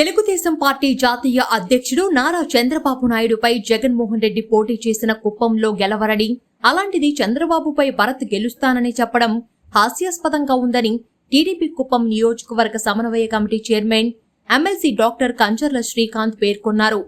Telugu Desam party జాతీయ అధ్యక్షుడు నారా చంద్రబాబు నాయుడుపై జగన్మోహన్ రెడ్డి పోటీ చేసిన కుప్పంలో గెలవరని అలాంటిది చంద్రబాబుపై భరత్ గెలుస్తానని చెప్పడం హాస్యాస్పదంగా ఉందని టీడీపీ కుప్పం నియోజకవర్గ సమన్వయ committee chairman MLC doctor Kancharla Srikanth పేర్కొన్నారు.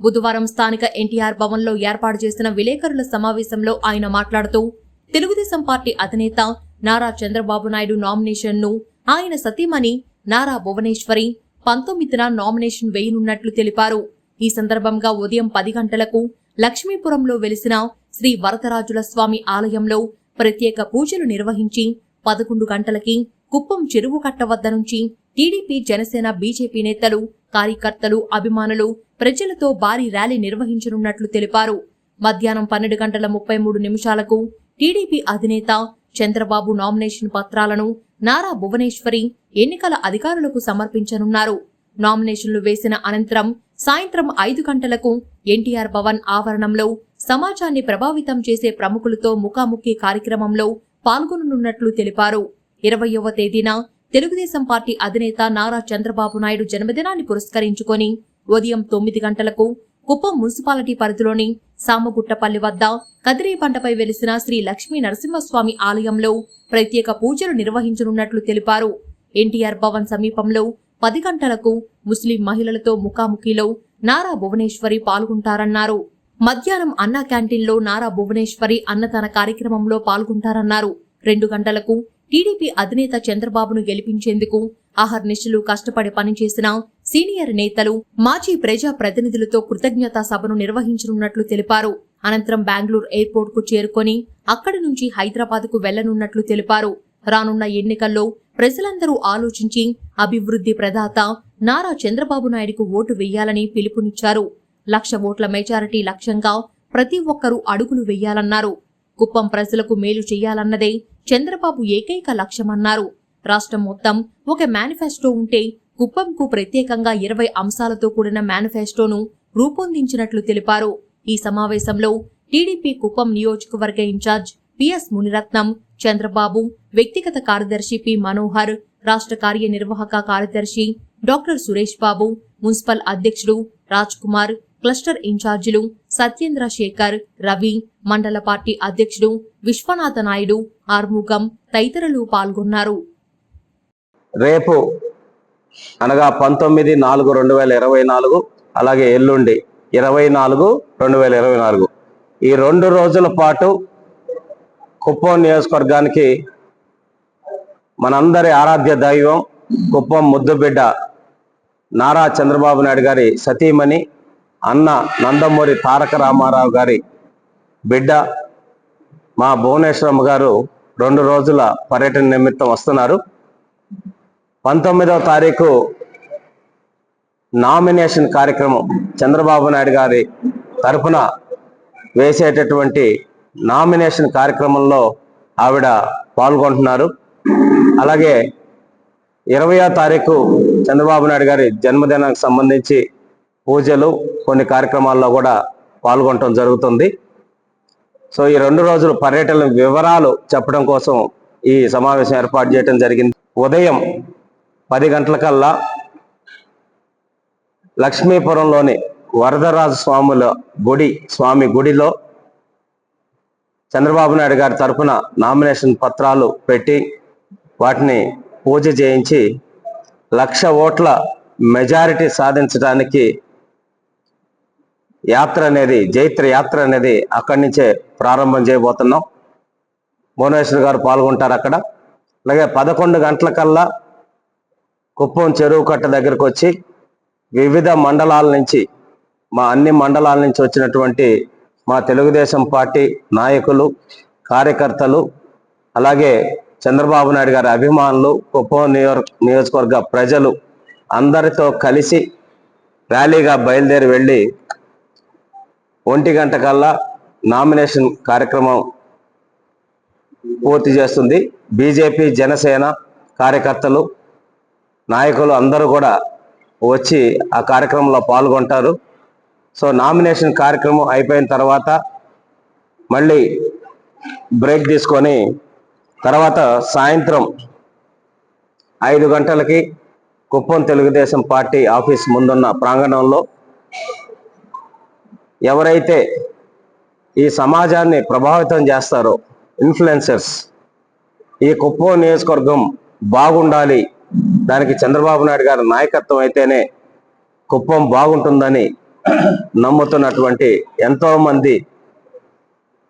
బుధవారం స్థానిక ఎన్టీఆర్ భవన్లో ఏర్పాటు చేసిన విలేకరుల సమావేశంలో ఆయన మాట్లాడుతూ తెలుగుదేశం పార్టీ అధినేత నారా చంద్రబాబు నాయుడు నామినేషన్ను ఆయన సతీమణి నారా భువనేశ్వరి పంతొమ్మిదిన నామినేషన్ వేయనున్నట్లు తెలిపారు. ఈ సందర్భంగా ఉదయం పది గంటలకు లక్ష్మీపురంలో వెలిసిన శ్రీ వరదరాజుల స్వామి ఆలయంలో ప్రత్యేక పూజలు నిర్వహించి పదకొండు గంటలకి కుప్పం చెరువు కట్ట వద్ద నుంచి టీడీపీ జనసేన బీజేపీ నేతలు కార్యకర్తలు అభిమానులు ప్రజలతో భారీ ర్యాలీ నిర్వహించనున్నట్లు తెలిపారు. మధ్యాహ్నం పన్నెండు గంటల ముప్పై మూడు నిమిషాలకు టీడీపీ అధినేత చంద్రబాబు నామినేషన్ పత్రాలను నారా భువనేశ్వరి ఎన్నికల అధికారులకు సమర్పించనున్నారు. నామినేషన్లు వేసిన అనంతరం సాయంత్రం ఐదు గంటలకు ఎన్టీఆర్ భవన్ ఆవరణంలో సమాజాన్ని ప్రభావితం చేసే ప్రముఖులతో ముఖాముఖి కార్యక్రమంలో పాల్గొననున్నట్లు తెలిపారు. ఇరవయవ తేదీన తెలుగుదేశం పార్టీ అధినేత నారా చంద్రబాబు నాయుడు జన్మదినాన్ని పురస్కరించుకొని ఉదయం తొమ్మిది గంటలకు కుప్పం మున్సిపాలిటీ పరిధిలోని సామగుట్టపల్లి వద్ద కదిరి పంటపై వెలిసిన శ్రీ లక్ష్మీ నరసింహస్వామి ఆలయంలో ప్రత్యేక పూజలు నిర్వహించనున్నట్లు తెలిపారు. ఎన్టీఆర్ భవన్ సమీపంలో పది గంటలకు ముస్లిం మహిళలతో ముఖాముఖిలో నారా భువనేశ్వరి పాల్గొంటారన్నారు. మధ్యాహ్నం అన్నా క్యాంటీన్లో నారా భువనేశ్వరి అన్నదాన కార్యక్రమంలో పాల్గొంటారన్నారు. రెండు గంటలకు టీడీపీ అధినేత చంద్రబాబును గెలిపించేందుకు అహర్నిశలు కష్టపడి పనిచేసిన సీనియర్ నేతలు మాజీ ప్రజా ప్రతినిధులతో కృతజ్ఞతా సభను నిర్వహించనున్నట్లు తెలిపారు. అనంతరం బెంగళూరు ఎయిర్పోర్ట్కు చేరుకొని అక్కడి నుంచి హైదరాబాద్కు వెళ్ళనున్నట్లు తెలిపారు. రానున్న ఎన్నికల్లో ప్రజలందరూ ఆలోచించి అభివృద్ధి ప్రదాత నారా చంద్రబాబు నాయుడుకు ఓటు వేయాలని పిలుపునిచ్చారు. లక్ష ఓట్ల మెజారిటీ లక్ష్యంగా ప్రతి ఒక్కరూ అడుగులు వేయాలన్నారు. కుప్పం ప్రజలకు మేలు చేయాలన్నదే చంద్రబాబు ఏకైక లక్ష్యమన్నారు. రాష్ట్రం మొత్తం ఒక మేనిఫెస్టో ఉంటే కుప్పంకు ప్రత్యేకంగా ఇరవై అంశాలతో కూడిన మేనిఫెస్టోను రూపొందించినట్లు తెలిపారు. ఈ సమావేశంలో టీడీపీ కుప్పం నియోజకవర్గ ఇన్ఛార్జ్ పిఎస్ మునిరత్నం చంద్రబాబు వ్యక్తిగత కార్యదర్శి పి మనోహర్ రాష్ట్ర కార్యనిర్వాహక కార్యదర్శి డాక్టర్ సురేష్ బాబు మున్సిపల్ అధ్యక్షుడు రాజ్ కుమార్ క్లస్టర్ ఇన్ఛార్జీలు సత్యేంద్ర శేఖర్ రవి మండల పార్టీ అధ్యక్షుడు విశ్వనాథ నాయుడు ఆర్ముగం తదితరులు పాల్గొన్నారు. రేపు అనగా పంతొమ్మిది నాలుగు రెండు వేల ఇరవై నాలుగు అలాగే ఎల్లుండి ఇరవై నాలుగు రెండు వేల ఇరవై నాలుగు. ఈ రెండు రోజుల పాటు కుప్పం నియోజకవర్గానికి మనందరి ఆరాధ్య దైవం కుప్పం ముద్దుబిడ్డ నారా చంద్రబాబు నాయుడు గారి సతీమణి అన్న నందమూరి తారక రామారావు గారి బిడ్డ మా భువనేశ్వరమ్మ గారు రెండు రోజుల పర్యటన నిమిత్తం వస్తున్నారు. పంతొమ్మిదవ తారీఖు నామినేషన్ కార్యక్రమం చంద్రబాబు నాయుడు గారి తరఫున వేసేటటువంటి నామినేషన్ కార్యక్రమంలో ఆవిడ పాల్గొంటున్నారు. అలాగే ఇరవయో తారీఖు చంద్రబాబు నాయుడు గారి జన్మదినానికి సంబంధించి పూజలు కొన్ని కార్యక్రమాల్లో కూడా పాల్గొనటం జరుగుతుంది. సో ఈ రెండు రోజులు పర్యటన వివరాలు చెప్పడం కోసం ఈ సమావేశం ఏర్పాటు చేయడం జరిగింది. ఉదయం పది గంటలకల్లా లక్ష్మీపురంలోని వరదరాజు స్వాముల గుడి స్వామి గుడిలో చంద్రబాబు నాయుడు గారి తరఫున నామినేషన్ పత్రాలు పెట్టి వాటిని పూజ చేయించి లక్ష ఓట్ల మెజారిటీ సాధించడానికి యాత్ర అనేది జైత్ర యాత్ర అనేది అక్కడి నుంచే ప్రారంభం చేయబోతున్నాం. భువనేశ్వర్ గారు పాల్గొంటారు అక్కడ. అలాగే పదకొండు గంటలకల్లా కుప్పం చెరువు కట్ట దగ్గరకు వచ్చి వివిధ మండలాల నుంచి మా అన్ని మండలాల నుంచి వచ్చినటువంటి మా తెలుగుదేశం పార్టీ నాయకులు కార్యకర్తలు అలాగే చంద్రబాబు నాయుడు గారి అభిమానులు కుప్పం నియోజ నియోజకవర్గ ప్రజలు అందరితో కలిసి ర్యాలీగా బయలుదేరి వెళ్ళి ఒంటి గంట కల్లా నామినేషన్ కార్యక్రమం పూర్తి చేస్తుంది. బీజేపీ జనసేన కార్యకర్తలు నాయకులు అందరూ కూడా వచ్చి ఆ కార్యక్రమంలో పాల్గొంటారు. సో నామినేషన్ కార్యక్రమం అయిపోయిన తర్వాత మళ్ళీ బ్రేక్ తీసుకొని తర్వాత సాయంత్రం ఐదు గంటలకి కుప్పం తెలుగుదేశం పార్టీ ఆఫీస్ ముందున్న ప్రాంగణంలో ఎవరైతే ఈ సమాజాన్ని ప్రభావితం చేస్తారో ఇన్ఫ్లుయెన్సర్స్ ఈ కుప్పం నియోజకవర్గం బాగుండాలి దానికి చంద్రబాబు నాయుడు గారి నాయకత్వం అయితేనే కుప్పం బాగుంటుందని నమ్ముతున్నటువంటి ఎంతో మంది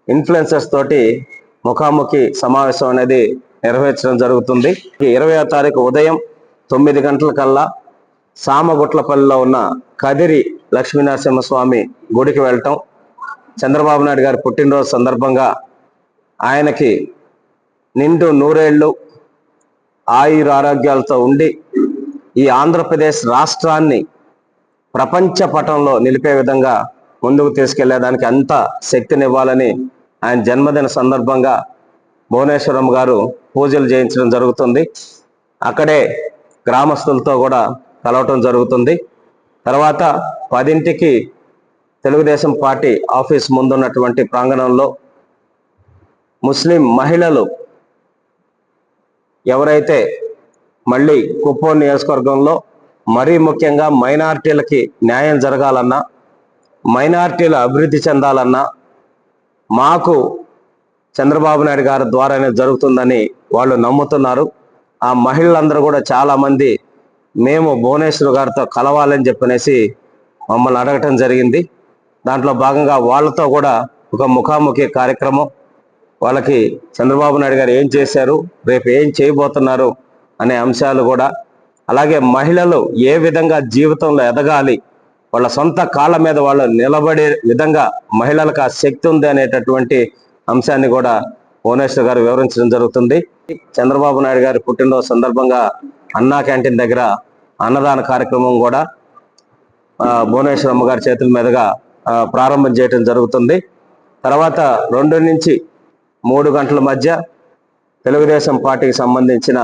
ఇన్ఫ్లుయెన్సర్స్ తోటి ముఖాముఖి సమావేశం అనేది నిర్వహించడం జరుగుతుంది. ఇరవై తారీఖు ఉదయం తొమ్మిది గంటల కల్లా సామగుట్లపల్లిలో ఉన్న కదిరి లక్ష్మీనరసింహస్వామి గుడికి వెళ్ళటం చంద్రబాబు నాయుడు గారి పుట్టినరోజు సందర్భంగా ఆయనకి నిండు నూరేళ్ళు ఆయుర ఆరోగ్యాలతో ఉండి ఈ ఆంధ్రప్రదేశ్ రాష్ట్రాన్ని ప్రపంచ పటంలో నిలిపే విధంగా ముందుకు తీసుకెళ్ళేదానికి అంత శక్తినివ్వాలని ఆయన జన్మదిన సందర్భంగా భువనేశ్వరం గారు పూజలు చేయించడం జరుగుతుంది. అక్కడే గ్రామస్తులతో కూడా కలవటం జరుగుతుంది. తర్వాత పదింటికి తెలుగుదేశం పార్టీ ఆఫీస్ ముందున్నటువంటి ప్రాంగణంలో ముస్లిం మహిళలు ఎవరైతే మళ్ళీ కుప్పం నియోజకవర్గంలో మరీ ముఖ్యంగా మైనార్టీలకి న్యాయం జరగాలన్నా మైనార్టీలు అభివృద్ధి చెందాలన్నా మాకు చంద్రబాబు నాయుడు గారి ద్వారానే జరుగుతుందని వాళ్ళు నమ్ముతున్నారు. ఆ మహిళలందరూ కూడా చాలామంది మేము భువనేశ్వర్ గారితో కలవాలని చెప్పనేసి మమ్మల్ని అడగటం జరిగింది. దాంట్లో భాగంగా వాళ్ళతో కూడా ఒక ముఖాముఖి కార్యక్రమం వాళ్ళకి చంద్రబాబు నాయుడు గారు ఏం చేశారు రేపు ఏం చేయబోతున్నారు అనే అంశాలు కూడా. అలాగే మహిళలు ఏ విధంగా జీవితంలో ఎదగాలి వాళ్ళ సొంత కాళ్ళ మీద వాళ్ళు నిలబడే విధంగా మహిళలకు ఆ శక్తి ఉంది అనేటటువంటి అంశాన్ని కూడా భువనేశ్వర్ గారు వివరించడం జరుగుతుంది. చంద్రబాబు నాయుడు గారి పుట్టినరోజు సందర్భంగా అన్నా క్యాంటీన్ దగ్గర అన్నదాన కార్యక్రమం కూడా భువనేశ్వర్ అమ్మగారి చేతుల మీదుగా ప్రారంభం చేయటం జరుగుతుంది. తర్వాత రెండు నుంచి మూడు గంటల మధ్య తెలుగుదేశం పార్టీకి సంబంధించిన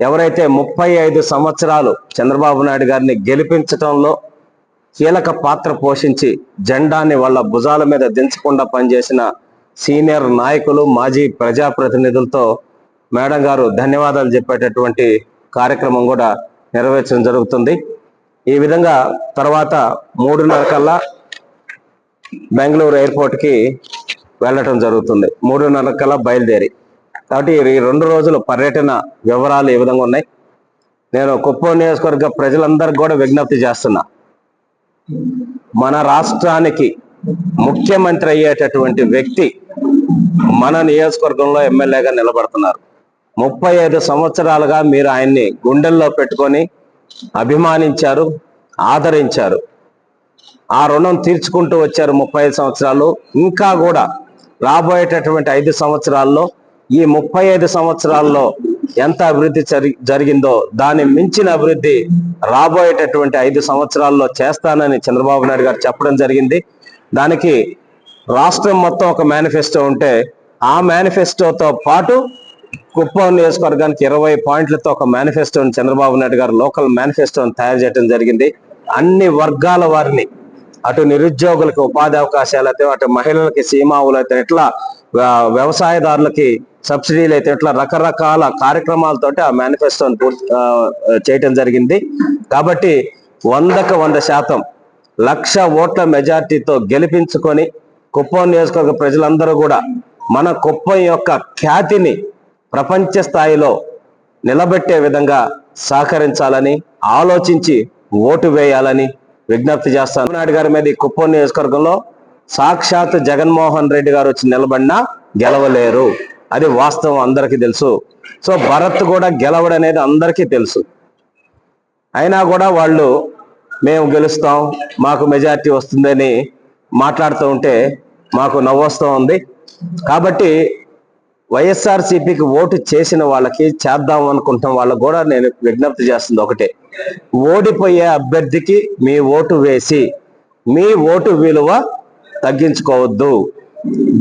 ఎవరైతే ముప్పై ఐదు సంవత్సరాలు చంద్రబాబు నాయుడు గారిని గెలిపించటంలో కీలక పాత్ర పోషించి జెండాని వాళ్ళ భుజాల మీద దించకుండా పనిచేసిన సీనియర్ నాయకులు మాజీ ప్రజాప్రతినిధులతో మేడం గారు ధన్యవాదాలు చెప్పేటటువంటి కార్యక్రమం కూడా నెరవేర్చడం జరుగుతుంది. ఈ విధంగా తర్వాత మూడున్నర కల్లా బెంగళూరు ఎయిర్పోర్ట్కి వెళ్ళటం జరుగుతుంది. మూడున్నర కల్లా బయలుదేరి. కాబట్టి ఈ రెండు రోజులు పర్యటన వివరాలు ఏ విధంగా ఉన్నాయి? నేను కుప్పం నియోజకవర్గ ప్రజలందరికీ కూడా విజ్ఞప్తి చేస్తున్నా. మన రాష్ట్రానికి ముఖ్యమంత్రి అయ్యేటటువంటి వ్యక్తి మన నియోజకవర్గంలో ఎమ్మెల్యేగా నిలబడుతున్నారు. ముప్పై ఐదు సంవత్సరాలుగా మీరు ఆయన్ని గుండెల్లో పెట్టుకొని అభిమానించారు ఆదరించారు. ఆ రుణం తీర్చుకుంటూ వచ్చారు ముప్పై ఐదు సంవత్సరాలు. ఇంకా కూడా రాబోయేటటువంటి ఐదు సంవత్సరాల్లో ఈ ముప్పై ఐదు సంవత్సరాల్లో ఎంత అభివృద్ధి జరి- జరిగిందో దాని మించిన అభివృద్ధి రాబోయేటటువంటి ఐదు సంవత్సరాల్లో చేస్తానని చంద్రబాబు నాయుడు గారు చెప్పడం జరిగింది. దానికి రాష్ట్రం మొత్తం ఒక మేనిఫెస్టో ఉంటే ఆ మేనిఫెస్టోతో పాటు కుప్పం నియోజకవర్గానికి ఇరవై పాయింట్లతో ఒక మేనిఫెస్టోని చంద్రబాబు నాయుడు గారు లోకల్ మేనిఫెస్టోని తయారు చేయడం జరిగింది. అన్ని వర్గాల వారిని అటు నిరుద్యోగులకు ఉపాధి అవకాశాలు అయితే అటు మహిళలకి సీమావులు అయితే ఎట్లా వ్యవసాయదారులకి సబ్సిడీలు అయితే ఇట్లా రకరకాల కార్యక్రమాలతోటి ఆ మేనిఫెస్టోని పూర్తి చేయటం జరిగింది. కాబట్టి వందకు వంద శాతం లక్ష ఓట్ల మెజార్టీతో గెలిపించుకొని కుప్పం నియోజకవర్గ ప్రజలందరూ కూడా మన కుప్పం యొక్క ఖ్యాతిని ప్రపంచ స్థాయిలో నిలబెట్టే విధంగా సహకరించాలని ఆలోచించి ఓటు వేయాలని విజ్ఞప్తి చేస్తాను. నాయుడు గారి మీద ఈ కుప్పం నియోజకవర్గంలో సాక్షాత్ జగన్మోహన్ రెడ్డి గారు వచ్చి నిలబడినా గెలవలేరు. అది వాస్తవం అందరికీ తెలుసు. సో భరత్ కూడా గెలవడనేది అందరికీ తెలుసు. అయినా కూడా వాళ్ళు మేము గెలుస్తాం మాకు మెజారిటీ వస్తుందని మాట్లాడుతూ ఉంటే మాకు నవ్వొస్తూ ఉంది. కాబట్టి వైఎస్ఆర్సీపీకి ఓటు చేసిన వాళ్ళకి చేద్దాం అనుకుంటున్న వాళ్ళకు కూడా నేను విజ్ఞప్తి చేస్తుంది ఒకటే. ఓడిపోయే అభ్యర్థికి మీ ఓటు వేసి మీ ఓటు విలువ తగ్గించుకోవద్దు.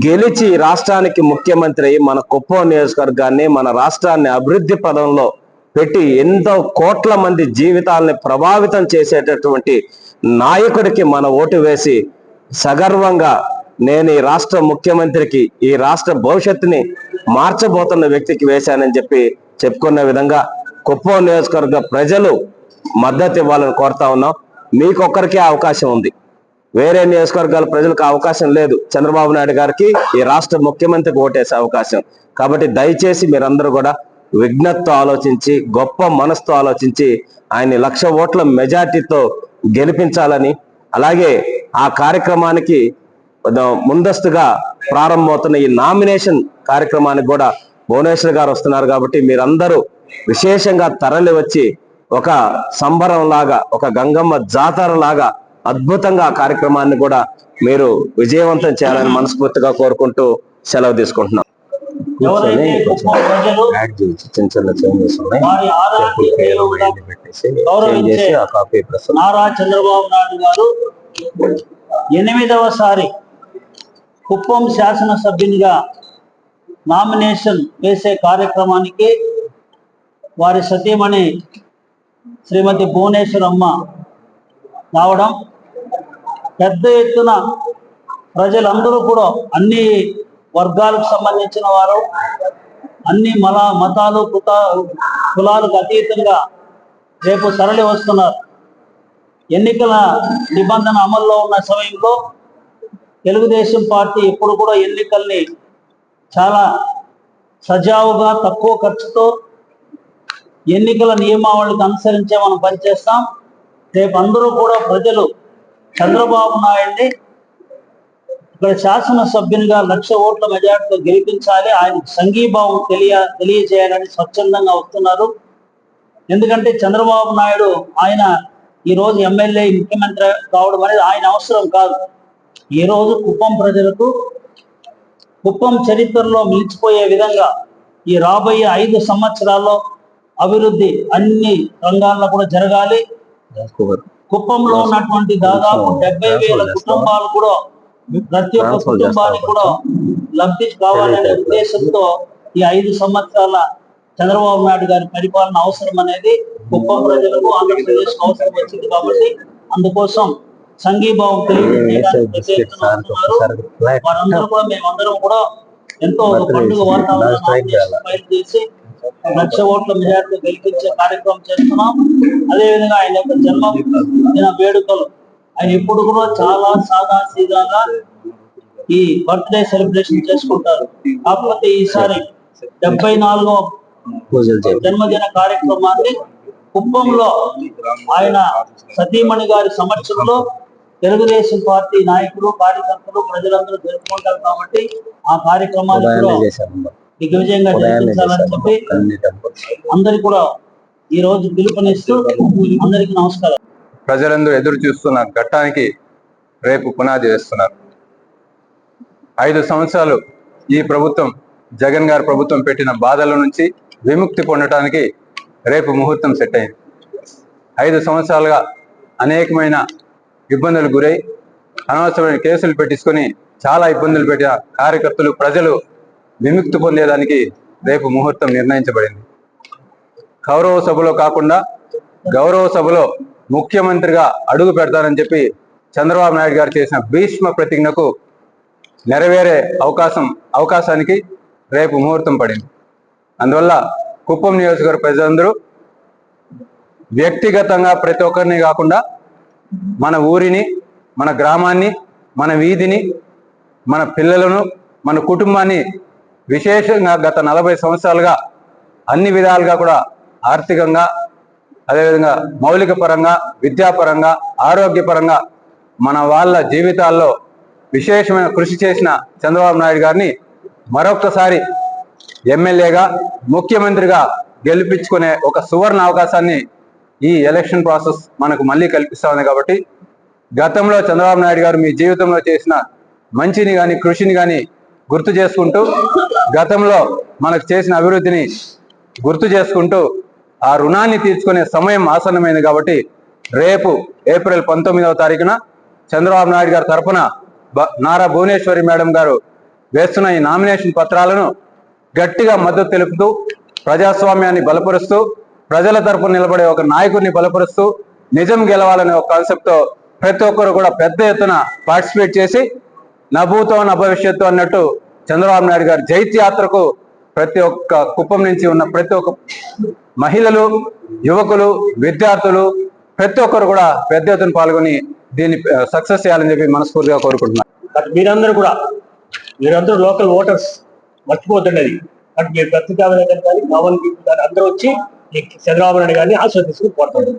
గెలిచి రాష్ట్రానికి ముఖ్యమంత్రి అయి మన కుప్పం నియోజకవర్గాన్ని మన రాష్ట్రాన్ని అభివృద్ధి పదంలో పెట్టి ఎంతో కోట్ల మంది జీవితాలని ప్రభావితం చేసేటటువంటి నాయకుడికి మన ఓటు వేసి సగర్వంగా నేను ఈ రాష్ట్ర ముఖ్యమంత్రికి ఈ రాష్ట్ర భవిష్యత్తుని మార్చబోతున్న వ్యక్తికి వేశానని చెప్పి చెప్పుకున్న విధంగా కుప్పం నియోజకవర్గ ప్రజలు మద్దతు ఇవ్వాలని కోరుతా ఉన్నాం. మీకొక్కరికే అవకాశం ఉంది. వేరే నియోజకవర్గాల ప్రజలకు అవకాశం లేదు. చంద్రబాబు నాయుడు గారికి ఈ రాష్ట్ర ముఖ్యమంత్రికి ఓటేసే అవకాశం. కాబట్టి దయచేసి మీరందరూ కూడా విజ్ఞతతో ఆలోచించి గొప్ప మనసుతో ఆలోచించి ఆయన లక్ష ఓట్ల మెజార్టీతో గెలిపించాలని అలాగే ఆ కార్యక్రమానికి ముందస్తుగా ప్రారంభమవుతున్న ఈ నామినేషన్ కార్యక్రమానికి కూడా భువనేశ్వర్ గారు వస్తున్నారు కాబట్టి మీరందరూ విశేషంగా తరలి వచ్చి ఒక సంబరం లాగా ఒక గంగమ్మ జాతర లాగా అద్భుతంగా కార్యక్రమాన్ని కూడా మీరు విజయవంతం చేయాలని మనస్ఫూర్తిగా కోరుకుంటూ సెలవు తీసుకుంటున్నాం. చిన్న చిన్న చేంజెస్ ఉన్నాయి పెట్టేసి చేంజ్ చేసి ఆ కాపీ నారా చంద్రబాబు నాయుడు గారు ఎనిమిదవసారి కుప్పం శాసనసభ్యునిగా నామినేషన్ వేసే కార్యక్రమానికి వారి సతీమణి శ్రీమతి భువనేశ్వరమ్మ రావడం పెద్ద ఎత్తున ప్రజలందరూ కూడా అన్ని వర్గాలకు సంబంధించిన వారు అన్ని మల మతాలు కుత కులాలకు అతీతంగా రేపు తరలి వస్తున్నారు. ఎన్నికల నిబంధన అమల్లో ఉన్న సమయంలో తెలుగుదేశం పార్టీ ఇప్పుడు కూడా ఎన్నికల్ని చాలా సజావుగా తక్కువ ఖర్చుతో ఎన్నికల నియమావళికి అనుసరించే మనం పనిచేస్తాం రేపు అందరూ కూడా ప్రజలు చంద్రబాబు నాయుడిని ఇక్కడ శాసనసభ్యునిగా లక్ష ఓట్ల మెజార్టీతో గెలిపించాలి. ఆయనకు సంఘీభావం తెలియ తెలియజేయాలని స్వచ్ఛందంగా వస్తున్నారు. ఎందుకంటే చంద్రబాబు నాయుడు ఆయన ఈ రోజు ఎమ్మెల్యే ముఖ్యమంత్రి కావడం అనేది ఆయన అవసరం కాదు. ఈ రోజు కుప్పం ప్రజలకు కుప్పం చరిత్రలో నిలిచిపోయే విధంగా ఈ రాబోయే ఐదు సంవత్సరాల్లో అభివృద్ధి అన్ని రంగాల్లో కూడా జరగాలి. కుప్పంలో ఉన్నటువంటి దాదాపు డెబ్బై వేల కుటుంబాలు కూడా ప్రతి ఒక్క కుటుంబానికి కూడా లబ్ధి కావాలనే ఉద్దేశంతో ఈ ఐదు సంవత్సరాల చంద్రబాబు నాయుడు గారి పరిపాలన అవసరం అనేది కుప్పం ప్రజలకు ఆంధ్రప్రదేశ్ అవసరం వచ్చింది కాబట్టి అందుకోసం సంఘీభావం. వారందరూ కూడా మేమందరం కూడా ఎంతో పండుగ వాతావరణం చేసి లక్ష ఓట్ల మెజార్టీ గెలిపించే కార్యక్రమం చేస్తున్నాం. అదేవిధంగా ఆయన యొక్క జన్మదిన వేడుకలు. ఆయన ఎప్పుడు కూడా చాలా సాదా సీదాగా ఈ బర్త్డే సెలబ్రేషన్ చేసుకుంటారు. కాకపోతే ఈసారి డెబ్బై నాలుగో జన్మదిన కార్యక్రమాన్ని కుప్పంలో ఆయన సతీమణి గారి సమక్షంలో తెలుగుదేశం పార్టీ నాయకులు కార్యకర్తలు ప్రజలందరూ జరుపుకుంటారు కాబట్టి ఆ కార్యక్రమాన్ని కూడా దిగ్విజయంగా జరిపించాలని చెప్పి అందరికి కూడా ఈ రోజు పిలుపునిస్తూ అందరికి నమస్కారం. ప్రజలందరూ ఎదురు చూస్తున్న ఘట్టానికి రేపు పునాది వేస్తున్నారు. ఐదు సంవత్సరాలు ఈ ప్రభుత్వం జగన్ గారి ప్రభుత్వం పెట్టిన బాధల నుంచి విముక్తి పొందటానికి రేపు ముహూర్తం సెట్ అయింది. ఐదు సంవత్సరాలుగా అనేకమైన ఇబ్బందులు గురై అనవసరమైన కేసులు పెట్టించుకొని చాలా ఇబ్బందులు పెట్టిన కార్యకర్తలు ప్రజలు విముక్తి పొందేదానికి రేపు ముహూర్తం నిర్ణయించబడింది. గౌరవ సభలో కాకుండా గౌరవ సభలో ముఖ్యమంత్రిగా అడుగు పెడతానని చెప్పి చంద్రబాబు నాయుడు గారు చేసిన భీష్మ ప్రతిజ్ఞకు నెరవేరే అవకాశం అవకాశానికి రేపు ముహూర్తం పడింది. అందువల్ల కుప్పం నియోజకవర్గ ప్రజలందరూ వ్యక్తిగతంగా ప్రతి ఒక్కరిని కాకుండా మన ఊరిని మన గ్రామాన్ని మన వీధిని మన పిల్లలను మన కుటుంబాన్ని విశేషంగా గత నలభై సంవత్సరాలుగా అన్ని విధాలుగా కూడా ఆర్థికంగా అదేవిధంగా మౌలిక పరంగా విద్యాపరంగా ఆరోగ్యపరంగా మన వాళ్ళ జీవితాల్లో విశేషమైన కృషి చేసిన చంద్రబాబు నాయుడు గారిని మరొకసారి ఎమ్మెల్యేగా ముఖ్యమంత్రిగా గెలిపించుకునే ఒక సువర్ణ అవకాశాన్ని ఈ ఎలక్షన్ ప్రాసెస్ మనకు మళ్ళీ కల్పిస్తా ఉంది కాబట్టి గతంలో చంద్రబాబు నాయుడు గారు మీ జీవితంలో చేసిన మంచిని కానీ కృషిని కానీ గుర్తు చేసుకుంటూ గతంలో మనకు చేసిన అభివృద్ధిని గుర్తు చేసుకుంటూ ఆ రుణాన్ని తీర్చుకునే సమయం ఆసన్నమైంది కాబట్టి రేపు ఏప్రిల్ పంతొమ్మిదవ తారీఖున చంద్రబాబు నాయుడు గారి తరఫున నారా భువనేశ్వరి మేడం గారు వేస్తున్న ఈ నామినేషన్ పత్రాలను గట్టిగా మద్దతు తెలుపుతూ ప్రజాస్వామ్యాన్ని బలపరుస్తూ ప్రజల తరపున నిలబడే ఒక నాయకుడిని బలపరుస్తూ నిజం గెలవాలనే ఒక కాన్సెప్ట్తో ప్రతి ఒక్కరు కూడా పెద్ద ఎత్తున పార్టిసిపేట్ చేసి నభూతో నభవిష్యత్తు భవిష్యత్తు అన్నట్టు చంద్రబాబు నాయుడు గారి జైత్య యాత్రకు ప్రతి ఒక్క కుప్పం నుంచి ఉన్న ప్రతి ఒక్క మహిళలు యువకులు విద్యార్థులు ప్రతి ఒక్కరు కూడా పెద్ద ఎత్తున పాల్గొని దీన్ని సక్సెస్ చేయాలని చెప్పి మనస్ఫూర్తిగా కోరుకుంటున్నాను. మీరందరూ కూడా మీరందరూ లోకల్ ఓటర్స్ మర్చిపోతుండేది అంటే మీరు ప్రతి విలేకరులు కానీ కావాలి అందరూ వచ్చి చంద్రబాబు నాయుడు గారిని ఆస్వాదించుకుని పోతారు